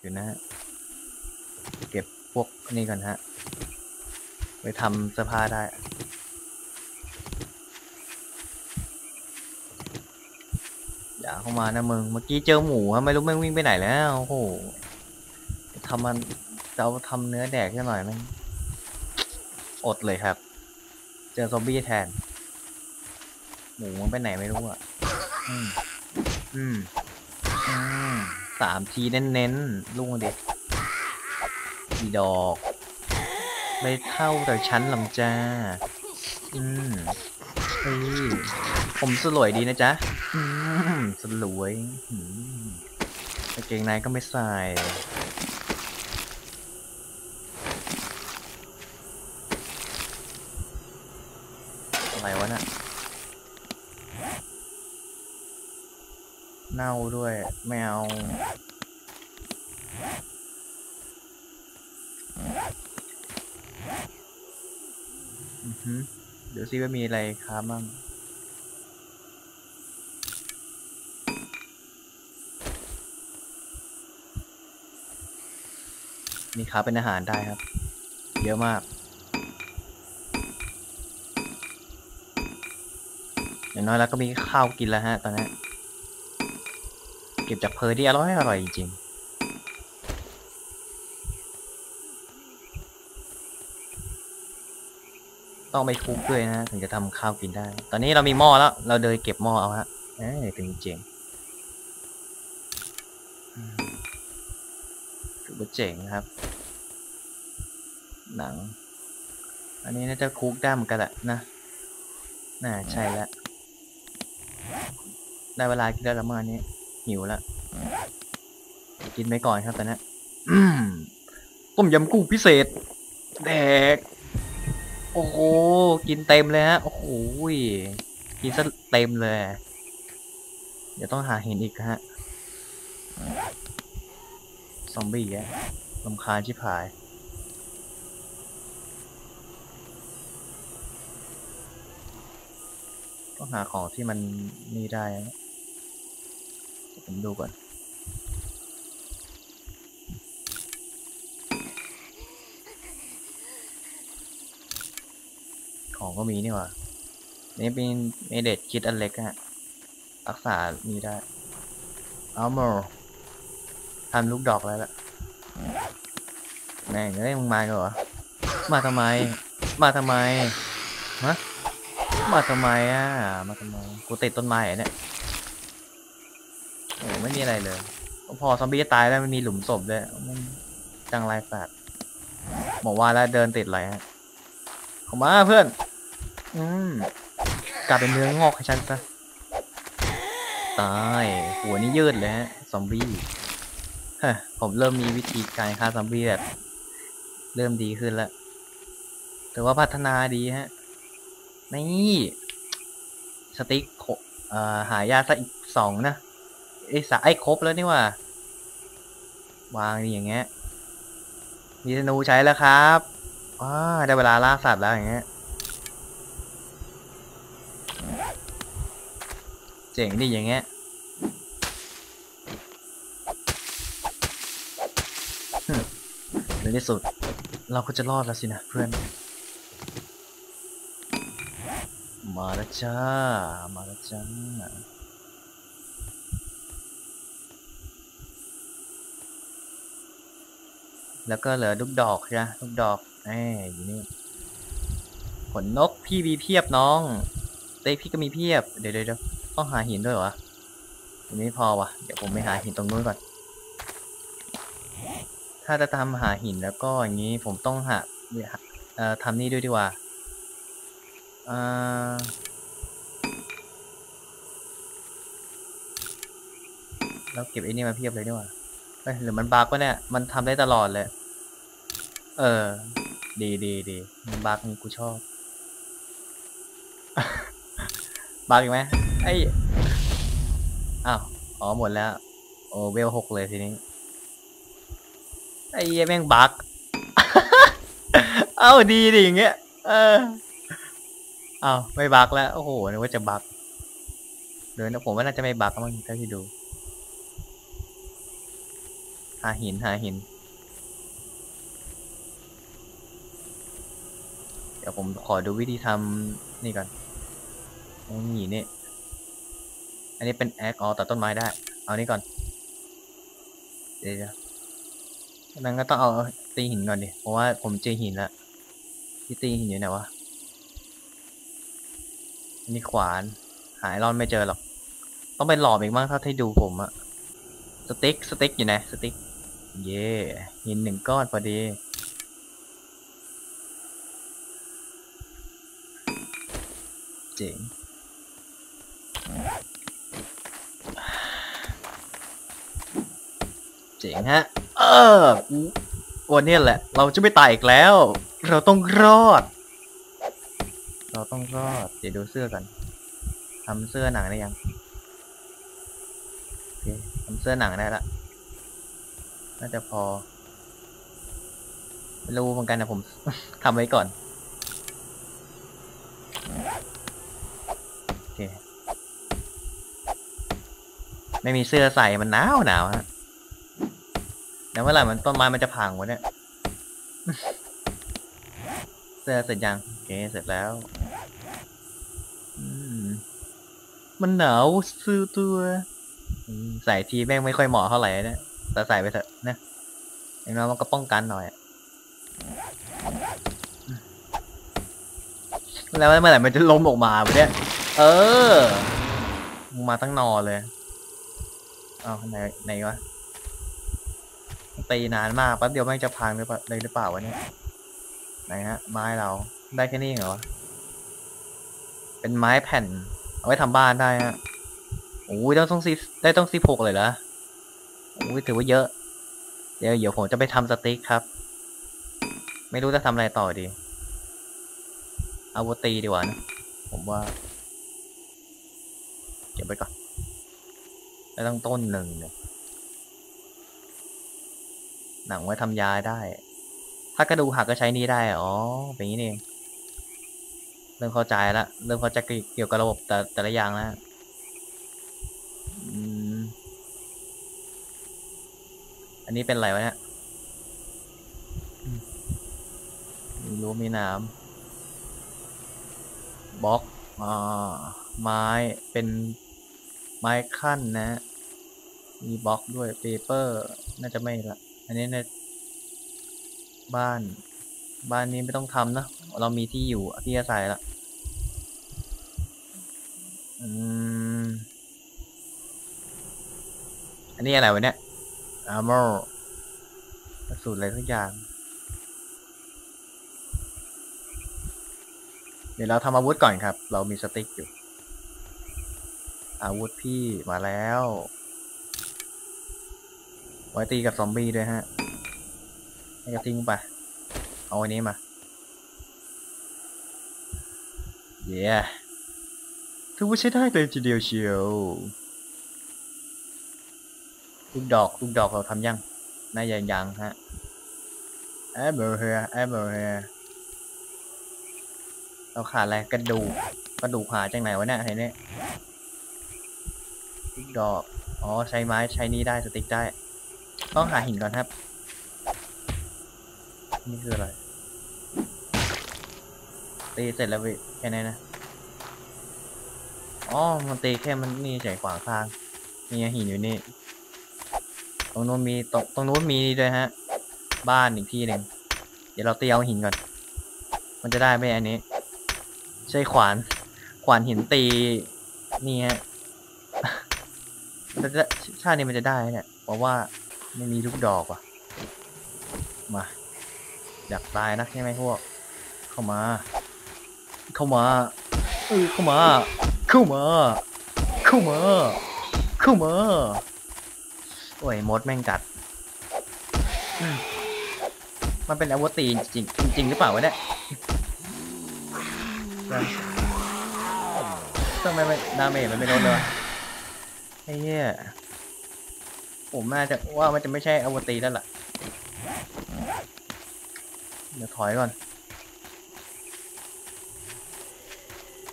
อยู่นะฮะเก็บพวกนี่ก่อนฮะ ไปทำเสื้อผ้าได้อย่าเข้ามานะมึง เมื่อกี้เจอหมูฮะไม่รู้แม่งวิ่งไปไหนแล้วโอ้โหทำมันเราทำเนื้อแดกแค่หน่อยมันอดเลยครับ เจอซอมบี้แทน หมูมันไปไหนไม่รู้อะ อืม อืมอืม สามทีเน้นๆลุงเด็กอีดอกไม่เท่าแต่ชั้นหลังจ้า อืมเฮ้ยผมสลวยดีนะจ๊ะ อืมสลวยอืมกางเกงในก็ไม่ใส่อะไรวะน่ะเน่าด้วย ไม่เอา อือฮึ เดี๋ยวซิว่ามีอะไรครับบ้างนี่ครับเป็นอาหารได้ครับ เยอะมากอย่างน้อยแล้วก็มีข้าวกินแล้วฮะตอนนี้เก็บจากเพลที่อร่อยอร่อยจริง ต้องไปคุกด้วยนะถึงจะทำข้าวกินได้ ตอนนี้เรามีหม้อแล้ว เราเดินเก็บหม้อเอาฮะเอ้ยเป็นเจ๋งอืมถือว่าเจ๋งครับ หนัง อันนี้น่าจะคุกได้เหมือนกันแหละนะ น่าใช่แล้วได้เวลากินได้แล้วเมื่อนี้หิวแล้วกินไปก่อนครับตอนนี้ต้มยำกุ้งพิเศษ แดก โอ้โห กินเต็มเลยฮะ โอ้โห กินซะเต็มเลย เดี๋ยวต้องหาเห็นอีกฮะ ซอมบี้อะลำคาญชิบหาย ต้องหาของที่มันนี่ได้ ผมดูก่อน ของ ก็มีนี่หว่านี่เป็นเมเดตคิดอันเล็กอะรักษานี่ได้เอัลโมทำลูกดอกแล้วล่ะแม่งเอ้ยมึงมาเหรอมาทำไม มาทำไมฮะมาทำไมอะมาทำไมกูติดต้นไม้เนี่ยโอ้ไม่มีอะไรเลย พอซอมบี้ตายแล้วไม่มีหลุมศพด้วยมันจังไรสัตว์บอกว่าแล้วเดินติดอะไรฮะเข้ามาเพื่อน อืมกลายเป็นเนื้องอกให้ฉันซะตายหัวนี่ยืดเลยฮะซอมบี้ฮะผมเริ่มมีวิธีการฆ่าซอมบี้แบบ เริ่มดีขึ้นแล้วถือว่าพัฒนาดีฮะ นี่สติ๊กโคเอ่อหายาซะอีกสองนะไอ้สาไอ้ครบแล้วนี่ว่าวางนี่อย่างเงี้ยมีธนูใช้แล้วครับว้าได้เวลาล่าสัตว์แล้วอย่างเงี้ย จ๋งดิอย่างเงี้ยในที่สุด เราก็จะรอดแล้วสินะเพื่อน มาแล้วจ้า มาแล้วจ้าแล้วก็เหลือลูกดอกใช่ไหมลูกดอกแหมอยู่นี่ขนนกพี่มีเพียบน้อง เต้พี่ก็มีเพียบ เดี๋ยวเดี๋ยว ต้องหาหินด้วยวะอันนี้พอวะเดี๋ยวผมไปหาหินตรงนู้นก่อน ถ้าจะทำหาหินแล้วก็อย่างนี้ผมต้องหาเอ่อทำนี่ด้วยดีกว่าอ่าแล้วเก็บไอ้นี่มาเพียบเลยดีกว่าเอ้ยหรือมันบักวะเนี่ย มันทำได้ตลอดเลย เออ ดีดีดีมันบักนี่กูชอบ บั๊กอีกไหมไอ้อ้าวอ๋อหมดแล้ว โอ้เวลหกเลยทีนี้ ไอ้เหี้ยแม่งบั๊กเอ้าดีดิอย่างเงี้ย เอออ้าไม่บักแล้ว โอ้โหนึกว่าจะบักเดี๋ยวนะผมว่าน่าจะไม่บักมั้งเท่าที่ดูหาหินหาหิน เดี๋ยวผมขอดูวิธีทำนี่ก่อน นี่นี่ อันนี้เป็นแอคออตัดต้นไม้ได้ เอานี่ก่อน เดี๋ยวนั้นก็ต้องเอาตีหินก่อนดิ เพราะว่าผมเจอหินล้วที่ตีหินอยู่ไหนวะ อันนี้ขวาน หายรอนไม่เจอหรอก ต้องไปหลอมอีกมั้งถ้าให้ดูผมอะสติ๊กสติ๊กอยู่ไหนสติ๊ก เย่หินหนึ่งก้อนพอดีเจ๋ง เจ๋งฮะ เออกูวันนี้แหละ เราจะไม่ตายอีกแล้ว เราต้องรอด เราต้องรอด เดี๋ยวดูเสื้อกันทำเสื้อหนังได้ยังโอเคทำเสื้อหนังได้ละ น่าจะพอไม่รู้เหมือนกันนะผมทำไว้ก่อนโอเคไม่มีเสื้อใส่มันหนาวหนาวฮะ แล้วเมื่อไหร่มันต้นไม้มันจะพังวะเนี่ยเสื้อเสร็จยังโอเคเสร็จแล้วมันหนาวซื้อตัวใส่ทีแม่งไม่ค่อยเหมาะเท่าไหร่นะแต่ใส่ไปเถอะนะอย่างน้อยมันก็ป้องกันหน่อยแล้วเมื่อไหร่มันจะล้มออกมาเนี่ยเออมาตั้งนอนเลยเอาไหนไหนวะ ตีนานมากแป๊บเดียวแม่งจะพังเปล่าเลยหรือเปล่าวะเนี่ยไหนฮะไม้เราได้แค่นี้เหรอเป็นไม้แผ่น เอาไว้ทำบ้านได้ฮะโอ้ยต้องต้องซีได้ต้องซีหกเลยเหรอโอ้ยถือว่าเยอะ เดี๋ยวเดี๋ยวผมจะไปทำสติ๊กครับ ไม่รู้จะทำอะไรต่อดีเอาวัวตีดีกว่านะผมว่าเก็บไว้ก่อนแล้วต้องต้นหนึ่งเนี่ย หนังไว้ทำยาได้ ถ้ากระดูกหักก็ใช้นี่ได้ อ๋อเป็นอย่างนี้เองเริ่มเข้าใจละเริ่มเข้าใจเกี่ยวกับระบบแต่แต่ละอย่างแล้วอันนี้เป็นอะไรวะเนี่ยมีรั้มีน้ำบล็อกอ่าไม้เป็นไม้ขั้นนะ มีบล็อกด้วยเปเปอร์ น่าจะไม่ละ อันนี้เนี่ยบ้าน บ้านนี้ไม่ต้องทำนะ เรามีที่อยู่ที่อาศัยละอืมอันนี้อะไรวะเนี่ย armor กระสุนอะไรทุกอย่าง เดี๋ยวเราทำอาวุธก่อนครับ เรามีสติ๊กอยู่ อาวุธพี่มาแล้ว ไว้ตีกับซอมบี้ด้วยฮะให้กระทิ้งไป เอาอันนี้มา เย้ถือว่าใช้ได้เลยทีเดียวเชียวลูกดอกลูกดอกเราทำยังน่าจะยังฮะแอบเบอร์เฮียแอบเบอร์เฮียเราขาดอะไรกระดูกกระดูกหาจากไหนวะเนี่ยเห็นเนี่ยลูกดอก อ๋อ ใช้ไม้ใช้นี้ได้สติ๊กได้ ต้องหาหินก่อนครับ นี่คืออะไรตีเสร็จแล้วเว้ยแค่นี้นะ อ๋อ มันตีแค่มันนี่เฉยขวางทางมีหินอยู่นี่ ตรงนู้นมีตรงตรงนู้นมีด้วยฮะ บ้านอีกที่หนึ่ง เดี๋ยวเราตีเอาหินก่อน มันจะได้ไหมอันนี้ ใช่ขวาน ขวานหินตี นี่ฮะมันจะชาตินี้มันจะได้เนี่ยเพราะว่า ไม่มีลูกดอกว่ะ มาอยากตายนักใช่ไหมพวก เข้ามา เข้ามาเออเข้ามา เข้ามา เข้ามา เข้ามา โอ้ยมดแม่งกัด มันเป็นอาวุธตีจริงจริงหรือเปล่าวะเนี่ยทำไมไม่ดาเมจมันไม่ลดเลยไอ้เหี้ย ผมน่าจะว่ามันจะไม่ใช่อาวุธตีแล้วล่ะ เดี๋ยวถอยก่อน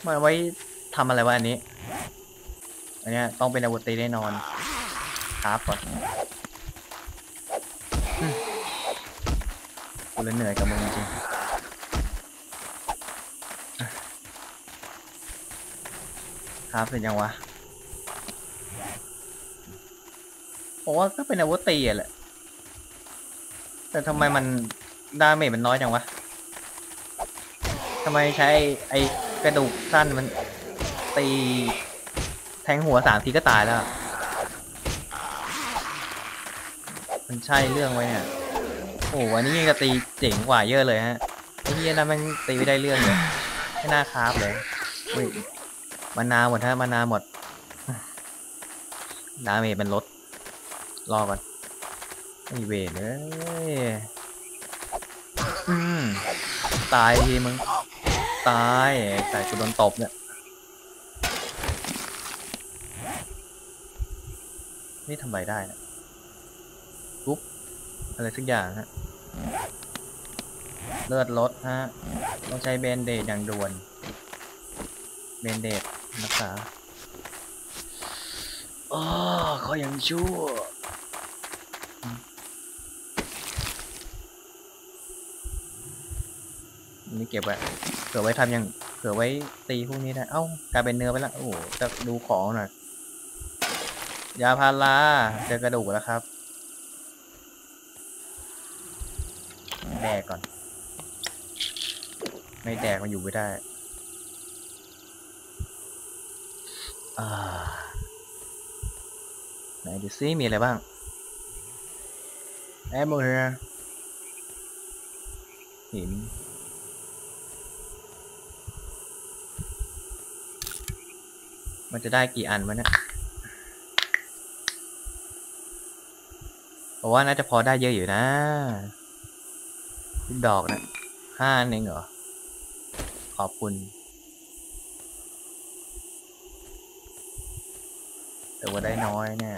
มาไว้ทำอะไรวะอันนี้ อันนี้ต้องเป็นอาวุธตีแน่นอน ครับก่อนอืมกูเลยเหนื่อยกับมึงจริงครับเป็นยังวะ ผมว่าก็เป็นอาวุธตีอะแหละ แต่ทำไมมันดาเมจมันน้อยจังวะทำไมใช้ไอ้กระดูกสั้นมันตี แทงหัวสามทีก็ตายแล้ว มันใช่เรื่องไว้เนี่ย โอ้วันนี้ยังจะตีเจ๋งกว่าเยอะเลยฮะไอ้เหี้ยนั่นมันตีไม่ได้เรื่องเลยไม่น่าคราบเลยเฮ้ยมานนาหมดฮะมานาหมดดาเมจมันลด รอก่อนไอ้เวรเลยอืมตายทีมึง ตายใส่กูโดนตบเนี่ย นี่ทำไรได้นะปุ๊บ อะไรสักอย่างฮะ เลือดลดฮะ ต้องใช้เบนเดดอย่างด่วน เบนเดดรักษาอ๋อเขายังชั่ว นี่ เก็บไว้เผื่อไว้ทำยังเผื่อไว้ตีพวกนี้ได้ เอ้ากลายเป็นเนื้อไปล้วโอ้โหจะดูของหน่อยยาพาราเจอกระดูกแล้วครับแดกก่อน ไม่แดกมันอยู่ไม่ได้อ่าไหนดูซิมีอะไรบ้างแอมโมเรียหิน มันจะได้กี่อันวะเนี่ยเพราะว่าน่าจะพอได้เยอะอยู่นะลูกดอกนะห้าอันเองเหรอ ขอบคุณแต่ว่าได้น้อยเนี่ย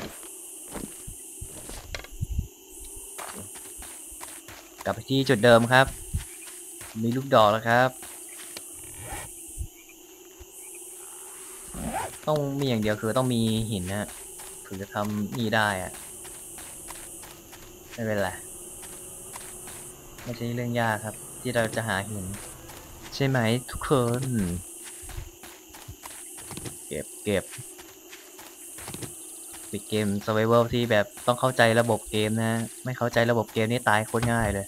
กลับไปที่จุดเดิมครับ มีลูกดอกแล้วครับ ต้องมีอย่างเดียวคือต้องมีหินนะถึงจะทำนี่ได้อะไม่เป็นไรไม่ใช่เรื่องยากครับ ที่เราจะหาหิน ใช่ไหมทุกคน เก็บเก็บเป็นเกม survival ที่แบบต้องเข้าใจระบบเกมนะ ไม่เข้าใจระบบเกมนี่ตายโคตรง่ายเลย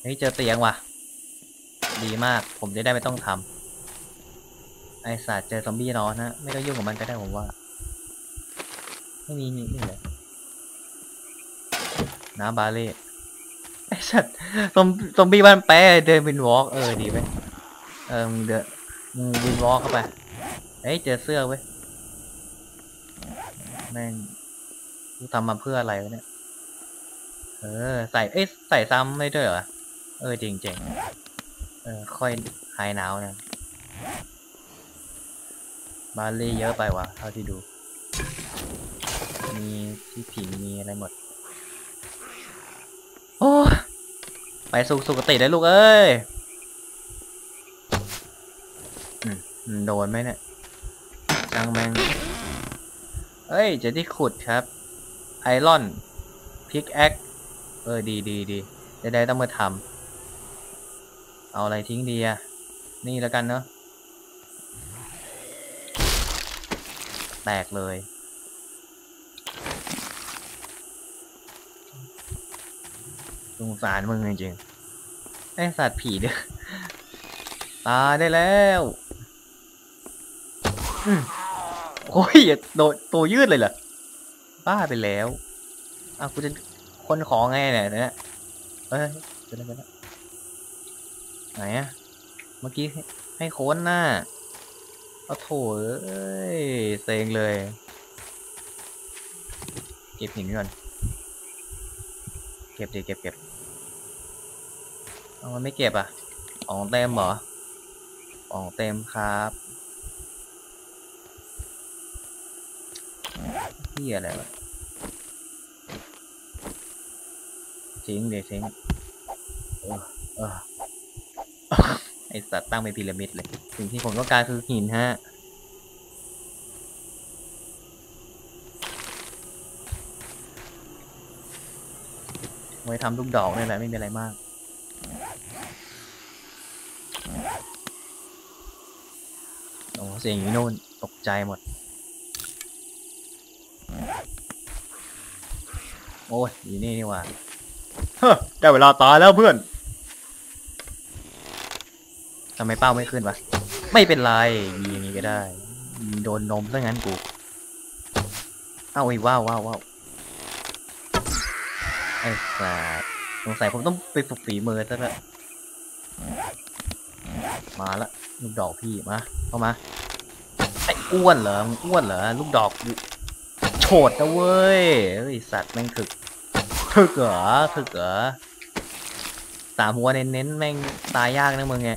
เฮ้ยเจอเตียงว่ะ ดีมาก ผมจะได้ไม่ต้องทำไอสัตว์เจอซอมบี้นอนนะไม่ต้องยุ่งกับมันก็ได้ผมว่า ไม่มีนี่นี่เลยน้ำบาเล่ไอสัตว์ซอมซอมบี้บ้านแปะเดินวินวอล์กเออดีไหมเออมึงเดินมึงวินวอล์กเข้าไปเฮ้ยเจอเสื้อเว้ยแม่งกูทำมาเพื่ออะไรวะเนี่ย เออ ใส่ เอ้ยใส่ซ้ำได้ด้วยเหรอ เออจริงจริงๆ ค่อยหายหนาวนะบาเล่เยอะไปว่ะเท่าที่ดู มีที่ผิงมีอะไรหมด โอ้ไปสุสุกติได้ลูกเอ้ยอืมโดนไหมเนี่ยจังแมงเอ้ยจอที่ขุดครับ ไอรอน พิกแอค เออ ดีดีดีจะได้ต้องมาทำ เอาอะไรทิ้งดีอะนี่แล้วกันเนาะแตกเลย สงสารมึงจริงๆไอสัตว์ผีเด้อตายได้แล้วโอ้ยโดดตัวยืดเลยเหรอ บ้าไปแล้ว อ้าวกูจะคนของไงเนี่ยเนี่ยเอ้ยเจอแล้วเจอแล้ว ไหนอะเมื่อกี้ให้โค้นหน้าเอาโถเอ้ยเซ็งเลย เก็บหินก่อนเก็บดิเก็บเก็บเอามันไม่เก็บอะของเต็มเหรอของเต็มครับที่อะไรวะทิ้งเดี๋ยวทิ้งเออเออ ไอ้สัตว์ตั้งเป็นพีระมิดเลย สิ่งที่ผมต้องการคือหินฮะ ไว้ทำลูกดอกนี่แหละไม่มีอะไรมาก โอ้เสียงอยู่โน่นตกใจหมด โอ้ยอยู่นี่นี่ว่า เฮ้ได้เวลาตายแล้วเพื่อน ทำไมเป้าไม่ขึ้นวะ ไม่เป็นไรยิงอย่างนี้ก็ได้ โดนนมซะงั้นกู เอาอีว้าวว้าวว้าวไอ้สัสสงสัยผมต้องไปฝึกฝีมือซะล้วมาละลูกดอกพี่มาเข้ามาไอ้อ้วนเหรอมึงอ้วนเหรอลูกดอกโฉดนะเว้ยเฮ้สัตว์แม่งถึกถึกเหรอถึกเหรอสามหัวเน้นๆแม่งตายยากนะมึงไง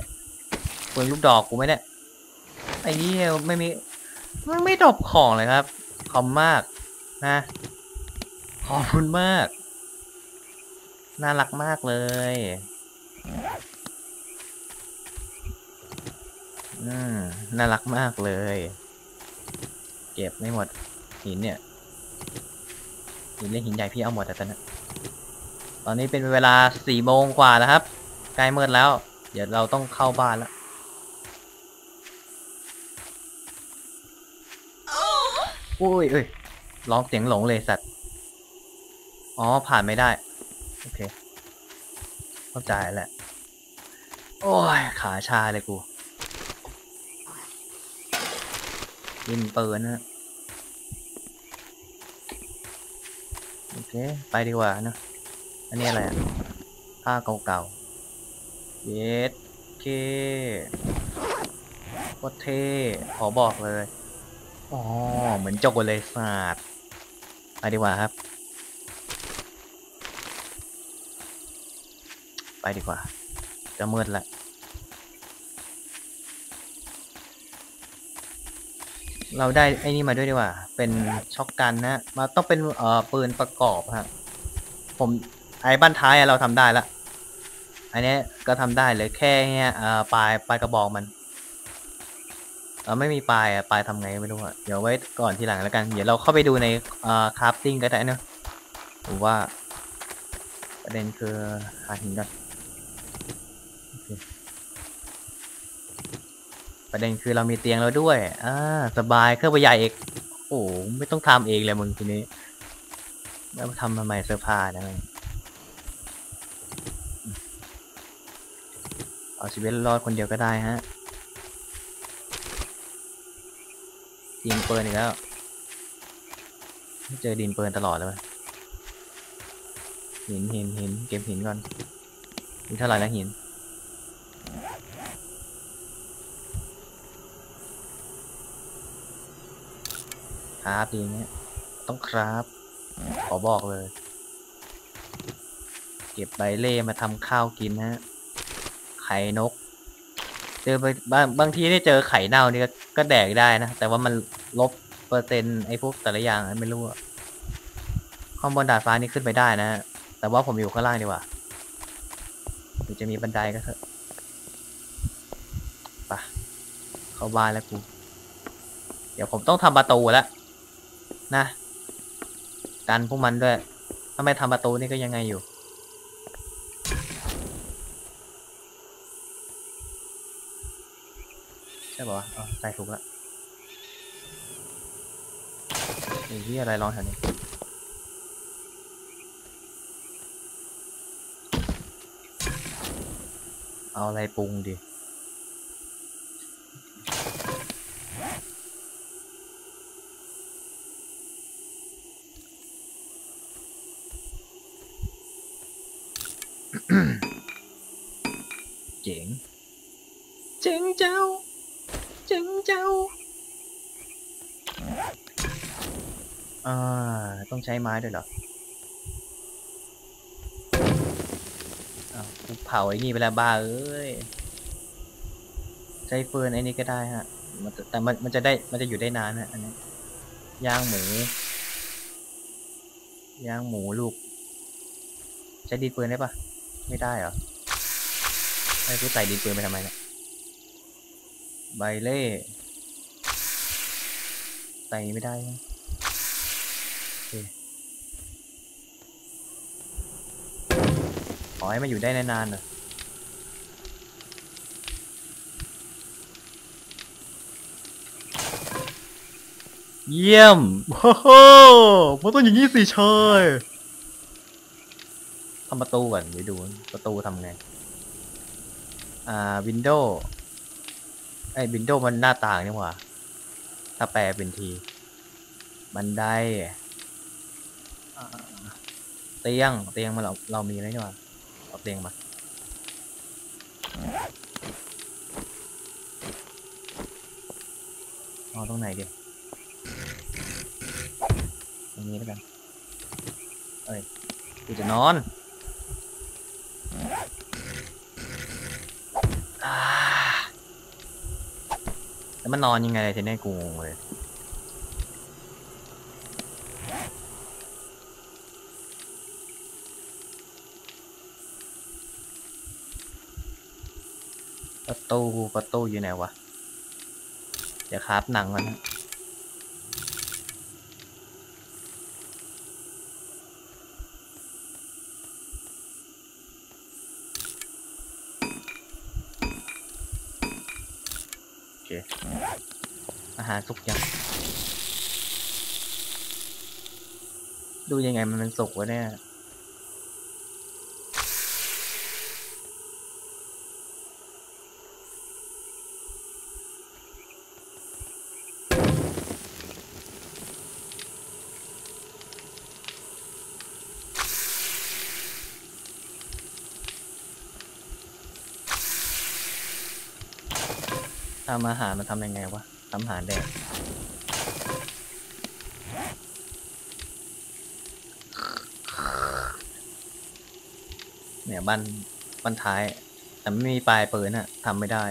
เปิงลูกดอกกูไมเนี่ยไอ้นี่ไม่มีไม่ไม่ดรอปของเลยครับ ขอบมากนะ ขอบคุณมาก น่ารักมากเลยอืมน่ารักมากเลย เก็บไม่หมดหินเนี่ยหินเล็กหินใหญ่พี่เอาหมดแต่ตอนนั้ตอนนี้เป็นเวลาสี่โมงกว่าแล้วครับใกล้มืดแล้ว เดี๋ยวเราต้องเข้าบ้านแล้ว อุ้ยเอ้ยร้องเสียงหลงเลยสัตว์ อ๋อ ผ่านไม่ได้ โอเค เข้าใจแหละ โอ้ย ขาชาเลยกูยิงปืนนะโอเค ไปดีกว่านะ อันนี้อะไรอะผ้าเก่าๆ เย็ดเคโคตรเท่ขอบอกเลย อ๋อ เหมือนจกเลยศาสตร์ไปดีกว่าครับ ไปดีกว่า จะมืดละเราได้ไอ้นี่มาด้วยดีกว่า เป็นช็อกกันนะมาต้องเป็นเอ่อปืนประกอบฮะ ผมไอ้บ้านท้ายเราทำได้ละ อันนี้ก็ทำได้เลยแค่เนี้ยเอ่อปลายปลายกระบอกมัน เออไม่มีปลายอะปลายทำไงไม่รู้อะเดี๋ยวไว้ก่อนทีหลังแล้วกัน เดี๋ยวเราเข้าไปดูในอ่อคราฟติ้งก็ได้เนอะผมว่าประเด็นคือหาหินก่อนประเด็นคือเรามีเตียงแล้วด้วย อ่า สบาย เครื่องประหยัดเอก โอ้ ไม่ต้องทำเองเลยมึงทีนี้ แล้วทำทำไมเสื้อผ้านะมึงเอาชีวิตรอดคนเดียวก็ได้ฮะ ยิงปืนอีกแล้ว เจอดินเปืนตลอดเลยเว้ยหินหินหินเก็บหินก่อนมีเท่าไหร่แล้วหินครับดีเงี้ยต้องครับขอบอกเลย เก็บใบเล่มาทำข้าวกินฮะ ไข่นก เจอไปบางบางทีได้เจอไข่เน่านี่ก็ ก็แดกได้นะ แต่ว่ามันลบเปอร์เซ็นต์ไอ้พวกแต่ละอย่างไม่รู้อะข้างบนดาดฟ้านี่ขึ้นไปได้นะฮะแต่ว่าผมอยู่ข้างล่างดีกว่าหรือจะมีบันไดก็เถอะไปะเข้าบ้านแล้วกู เดี๋ยวผมต้องทำประตูแล้วนะ กันพวกมันด้วย ถ้าไม่ทำประตูนี่ก็ยังไงอยู่ ช่ป่าวะอ๋อใส่ถูกแล้วไอ้ที่อะไรร้องแถวนี้เอาอะไรปรุงดี เจ๋ง เจ๋งเจ้า เจ๋งเจ้า อ่า ต้องใช้ไม้ด้วยเหรออ้วกูเผาไอ้นี่ไปแล้วบ้าเอ้ย ใช้ฟืนไอ้นี่ก็ได้ฮะ มันแต่มันมันจะได้มันจะอยู่ได้นานนะอันนี้ย่างหมู ย่างหมูลูก ใช้ดีดปืนได้ปะไม่ได้เหรอไอ้กูใส่ดีดปืนไปทำไมเนี่ยใบเล่ใส่ไม่ได้นะโอเค ขอให้มันอยู่ได้นานๆหน่อยเยี่ยมโอ้โหมันต้องอย่างนี้สิชายทำประตูก่อนเดี๋ยวดูประตูทำไง อ่าวินโดว์ไอ้วินโดว์มันหน้าต่างนี่หว่า ถ้าแปลเป็นที บันไดอ่าเตียง เตียงมาเราเรามีแล้วนี่หว่า เอาเตียงมาเอาตรงไหนดีตรงนี้แล้วกัน เอ้ยกูจะนอนอแล้วมันนอนยังไงทีนี้กูงงเลย ประตูประตูอยู่ไหนวะ เดี๋ยวครับหนังมันโอเค อาหารสุกยัง ดูยังไงมันเป็นสุกวะเนี่ย ทำอาหารมันทำยังไงวะทำอาหารแดกเนี่ยบันบันท้าย แต่ไม่มีปลายปืนอะทำไม่ได้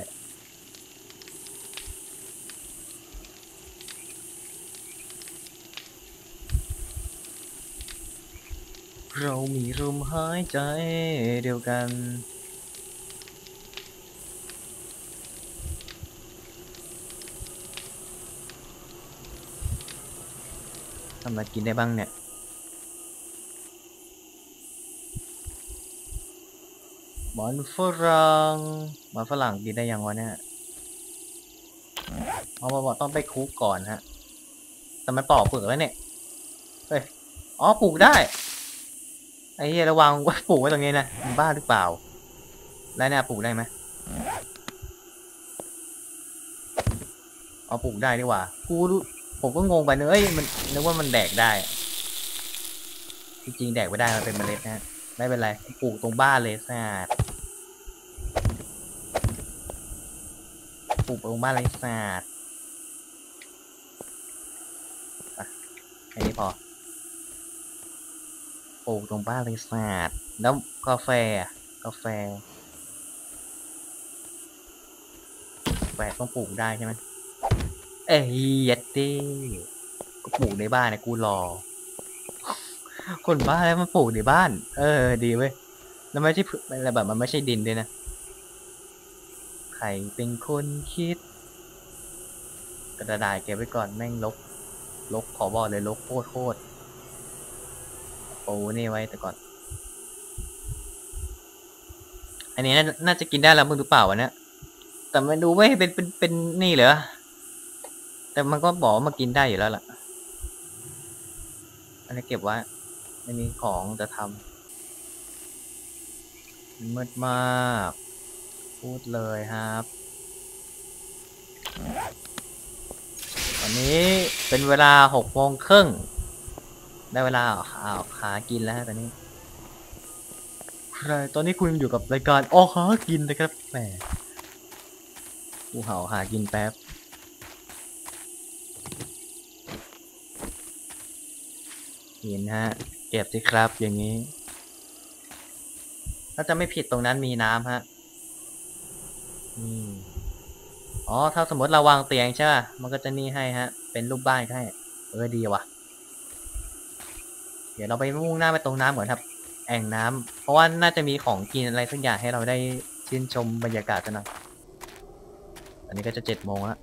เรามีลมหายใจเดียวกัน ทำอะไรกินได้บ้างเนี่ย หมอนฝรั่งหมอนฝรั่งกินได้ยังวะเนี่ยเอามาบอกต้องไปคุกก่อนฮะ แต่มันปอกเปลือกแล้วเนี่ย เฮ้ย อ๋อปลูกได้ ไอ้เหี้ยระวังว่าปลูกไว้ตรงนี้นะมันบ้าหรือเปล่า แล้วเนี่ยปลูกได้ไหมอ๋อปลูกได้ดีกว่า กูรู้ ผมก็งงไปเนอะเอ้ยมันนึกว่ามันแดกได้ จริงๆแดกไม่ได้มันเป็นเมล็ดนะไม่เป็นไรปลูกตรงบ้านเลยสะอาดปลูกตรงบ้านเลยสะอาดอะแค่นี้พอปลูกตรงบ้านเลยสะอาดแล้วกาแฟกาแฟแฟต้องปลูกได้ใช่ไหม เอ้ยยัดดิก็ปลูกในบ้านนะกูรอ คนบ้าแล้วมันปลูกในบ้าน เออ ดีเว้ยแล้วไม่ใช่อะไรแบบมันไม่ใช่ดินด้วยนะใครเป็นคนคิด กระดาษเก็บไว้ก่อนแม่งลก ลกขอบอกเลยลกโคตรโคตรปูนี่ไว้แต่ก่อน อันนี้น่าน่าจะกินได้แล้วมึงรู้เปล่าวะเนี่ยแต่มันดูไม่เป็นเป็นเป็นนี่เหรอ แต่มันก็บอกว่ามากินได้อยู่แล้วล่ะ อันนี้เก็บไว้ไม่มีของจะทำมืดมาก พูดเลยครับ ตอนนี้เป็นเวลาหกโมงครึ่ง ได้เวลาหาหากินแล้วตอนนี้ใครตอนนี้คุณอยู่กับรายการออหากินนะครับ แหมกูเห่าหากินแป๊บ หินฮะ เก็บสิครับ อย่างนี้ ถ้าจะไม่ผิดตรงนั้นมีน้ำฮะอืมอ๋อ ถ้าสมมติเราวางเตียงใช่ป่ะ มันก็จะนี่ให้ฮะ เป็นรูปบ้านให้ เออ ดีว่ะ เดี๋ยวเราไปมุ่งหน้าไปตรงน้ำก่อนครับ แอ่งน้ำ เพราะว่าน่าจะมีของกินอะไรสักอย่างให้เราได้ชื่นชมบรรยากาศกันหน่อยอันนี้ก็จะเจ็ดโมงแล้ว